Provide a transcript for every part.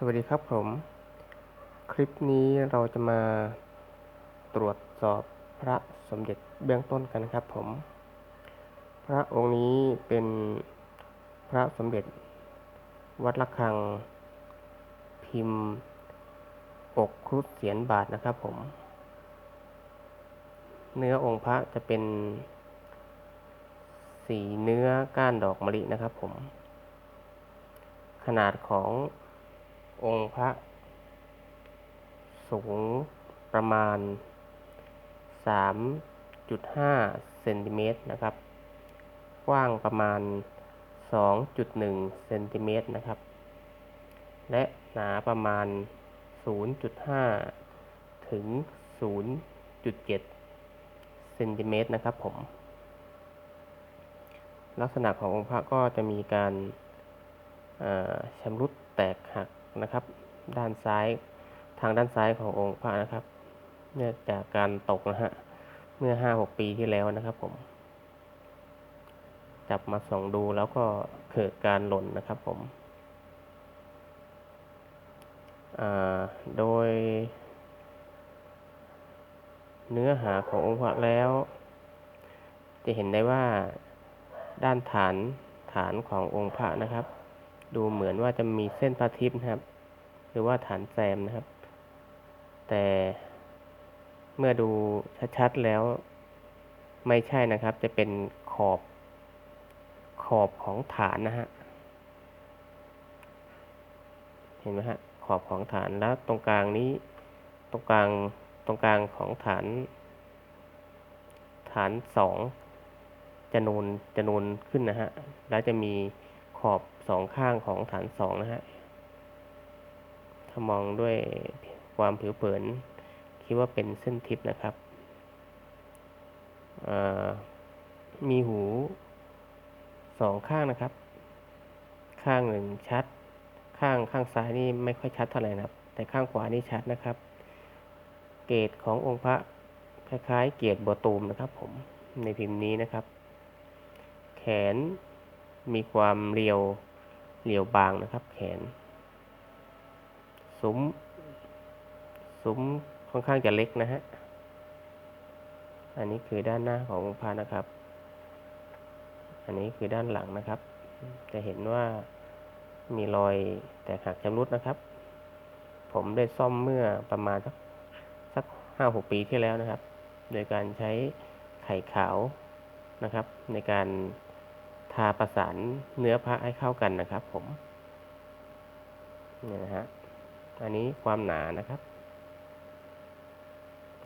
สวัสดีครับผม คลิปนี้เราจะมาตรวจสอบพระสมเด็จเบื้องต้นกันนะครับผม พระองค์นี้เป็นพระสมเด็จวัดระฆัง พิมพ์ อกครุฑเสียนบาทนะครับผม เนื้อองค์พระจะเป็น สีเนื้อก้านดอกมะลินะครับผม ขนาดของ องค์พระสูงประมาณ 3.5 เซนติเมตรนะครับ กว้างประมาณ 2.1 เซนติเมตรนะครับ และหนาประมาณ 0.5 ถึง 0.7 เซนติเมตรนะครับผม ลักษณะขององค์พระก็จะมีการชำรุดแตกหัก นะครับ ด้านซ้ายทางด้านซ้ายขององค์พระนะครับ เนื่องจากการตกนะฮะเมื่อห้าหกปีที่แล้วนะครับผม จับมาส่องดูแล้วก็เกิดการหล่นนะครับผมโดย เนื้อหาขององค์พระแล้ว จะเห็นได้ว่าด้านฐานฐานขององค์พระนะครับ ดูเหมือนว่าจะมีเส้นพระทิพย์นะครับ หรือว่าฐานแซมนะครับ แต่เมื่อดูชัดๆแล้วไม่ใช่นะครับ จะเป็นขอบขอบของฐานนะฮะ เห็นไหมฮะ ขอบของฐานแล้วตรงกลางนี้ ตรงกลางตรงกลางของฐาน ฐานสองจะนูนจะนูนขึ้นนะฮะ แล้วจะมี ขอบสองข้างของฐานสองนะฮะ ถ้ามองด้วยความผิวเผิน คิดว่าเป็นเส้นทิพนะครับ มีหูสองข้างนะครับ ข้างหนึ่งชัด ข้างข้างซ้ายนี่ไม่ค่อยชัดเท่าไหร่นะครับ แต่ข้างขวานี่ชัดนะครับ เกตขององค์พระคล้ายๆ เกตบัวตูมนะครับ ผมในพิมพ์นี้นะครับ แขน มีความเรียวเรียวบางนะครับ แขนซุ้มซุ้มค่อนข้างจะเล็กนะฮะ อันนี้คือด้านหน้าขององค์พระนะครับ อันนี้คือด้านหลังนะครับ จะเห็นว่ามีรอยแตกหักชำรุดนะครับ ผมได้ซ่อมเมื่อประมาณสักสักห้าหกปีที่แล้วนะครับ โดยการใช้ไข่ขาวนะครับ ในการาประสานเนื้อพระให้เข้ากันนะครับ ผมนี่นะฮะอันนี้ความหนานะครับ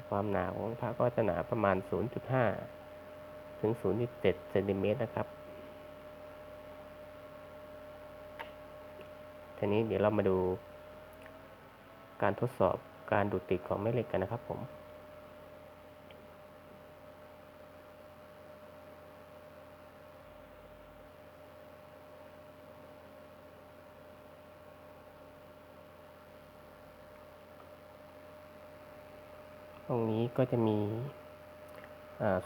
ความหนาของพระก็จะหนาประมาณ 0.5 ถึง 0.7เซนติเมตรนะครับทีนี้เดี๋ยวเรามาดูการทดสอบการดูดติดของแม่เหล็กกันนะครับผม รงนี้ก็จะมี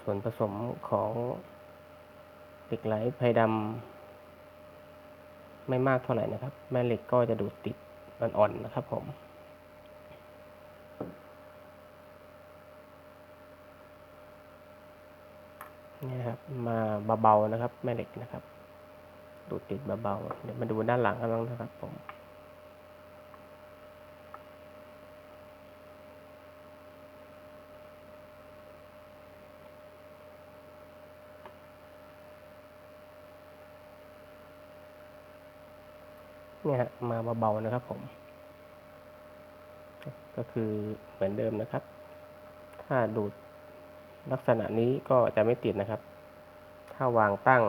ส่วนผสมของเหล็กไหลไพดำไม่มากเท่าไหร่นะครับ แม่เหล็กก็จะดูดติดอ่อนๆนะครับผมนี่ครับมาเบาๆนะครับ แม่เหล็กนะครับ ดูดติดเบาๆเดี๋ยวมาดูด้านหลังกันบ้างนะครับผม เนี่ยมาเบาๆนะครับผม ก็คือเหมือนเดิมนะครับ ถ้าดูดลักษณะนี้ก็จะไม่ติดนะครับ ถ้าวางตั้ง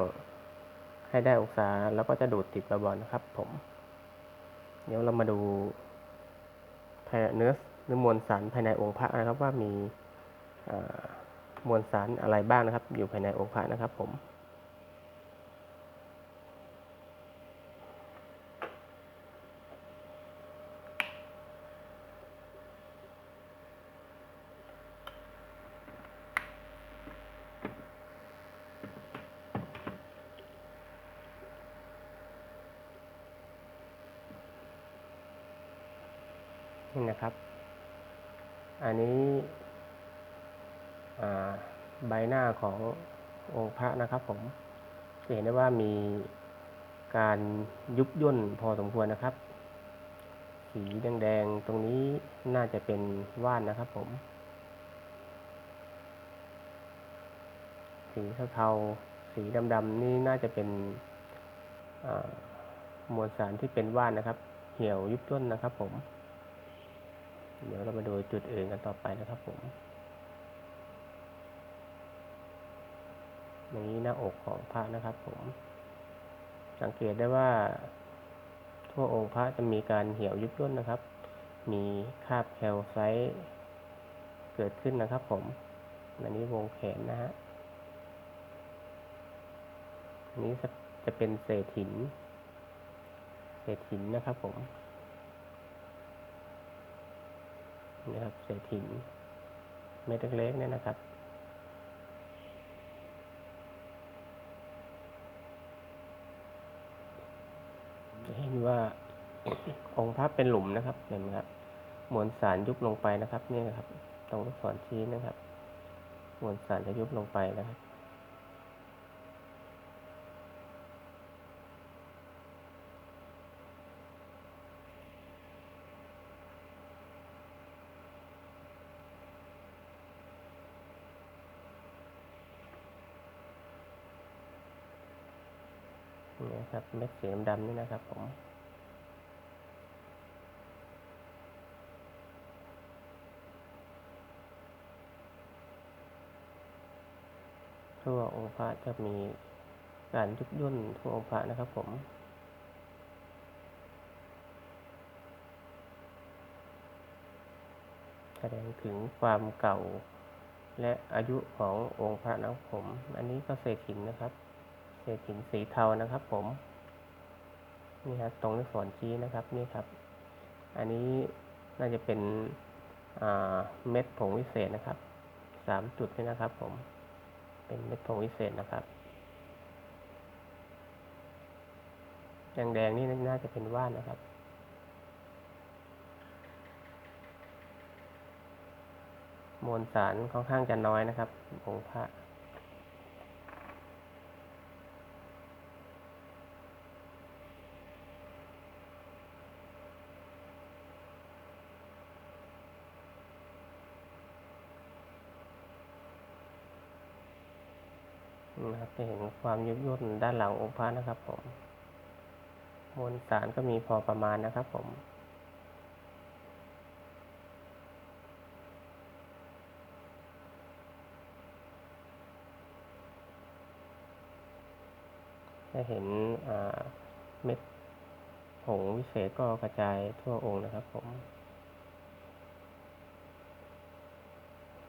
ให้ได้องศาแล้วก็จะดูดติดเบาๆนะครับ ผม เดี๋ยวเรามาดูภายเนื้อหรือมวลสารภายในองค์พระนะครับว่ามีมวลสารอะไรบ้างนะครับ อยู่ภายในองค์พระนะครับ ผม นี่นะครับ อันนี้ใบหน้าขององค์พระนะครับผมจะเห็นได้ว่ามีการยุบย่นพอสมควรนะครับ สีแดงๆตรงนี้น่าจะเป็นว่านนะครับผม สีเทาๆสีดำๆนี่น่าจะเป็นมวลสารที่เป็นว่านนะครับ เหี่ยวยุบย่นนะครับผม เดี๋ยวเรามาดูจุดอื่นกันต่อไปนะครับผมนี้หน้าอกของพระนะครับผม สังเกตได้ว่า ทั่วองค์พระจะมีการเหี่ยวยุบย่นนะครับ มีคราบแคลไซต์เกิดขึ้นนะครับผม อันนี้วงแขนนะฮะอันนี้จะเป็นเศษหิน เศษหินนะครับผม นะครับเศษหินเม็ดเล็กๆเนี่ยนะครับจะเห็นว่าองค์พระเป็นหลุมนะครับเห็นไหมครับมวลสารยุบลงไปนะครับนี่นะครับ ตรงลูกศรชี้นะครับ มวลสารจะยุบลงไปนะครับ นี่นะครับเม็ดสีดำๆนี่นะครับผมทั่วองค์พระจะมีการยุบย่นทั่วองค์พระนะครับผมแสดงถึงความเก่าและอายุขององค์พระนะครับผม อันนี้ก็เศษหินนะครับ ศษหินสีเทานะครับ ผม นี่ครับตรงที่สอนชี้นะครับ นี่ครับ อันนี้น่าจะเป็นเม็ดผงวิเศษนะครับสามจุดนี่นะครับ ผม เป็นเม็ดผงวิเศษนะครับแดงๆนี่น่าจะเป็นว่านนะครับมวลสารค่อนข้างจะน้อยนะครับองค์พระ นะครับจะเห็นความยุบย่นด้านหลังองค์พระนะครับผมมวลสารก็มีพอประมาณนะครับ ผมจะเห็นเม็ดผงวิเศษก็กระจายทั่วองค์นะครับ ผม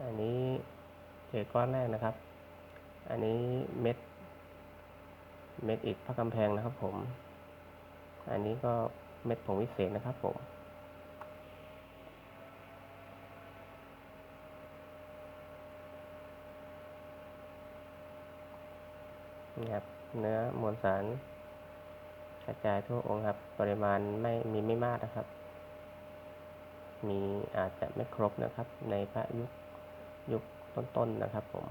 อันนี้เจก้อนแรกนะครับ อันนี้เม็ด เม็ดอิฐพระกำแพงนะครับผม อันนี้ก็เม็ดผงวิเศษนะครับผม นี่ครับ เนื้อมวลสารกระจายทั่วองค์ครับ ปริมาณไม่มีไม่มากนะครับ มีอาจจะไม่ครบนะครับ ในพระยุคยุคต้นๆนะครับผม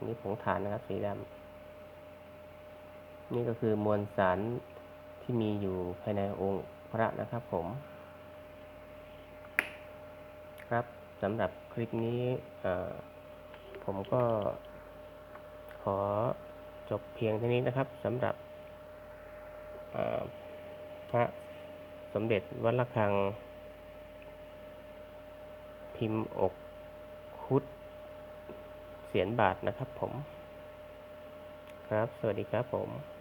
อันนี้ผงฐานนะครับ สีดำนี่ก็คือมวลสารที่มีอยู่ภายในองค์พระนะครับผม ครับสำหรับคลิปนี้ผมก็ขอจบเพียงเท่านี้นะครับสำหรับพระสมเด็จวัดระฆัง พิมพ์อกคุด เสียนบาทนะครับผม ครับ สวัสดีครับผม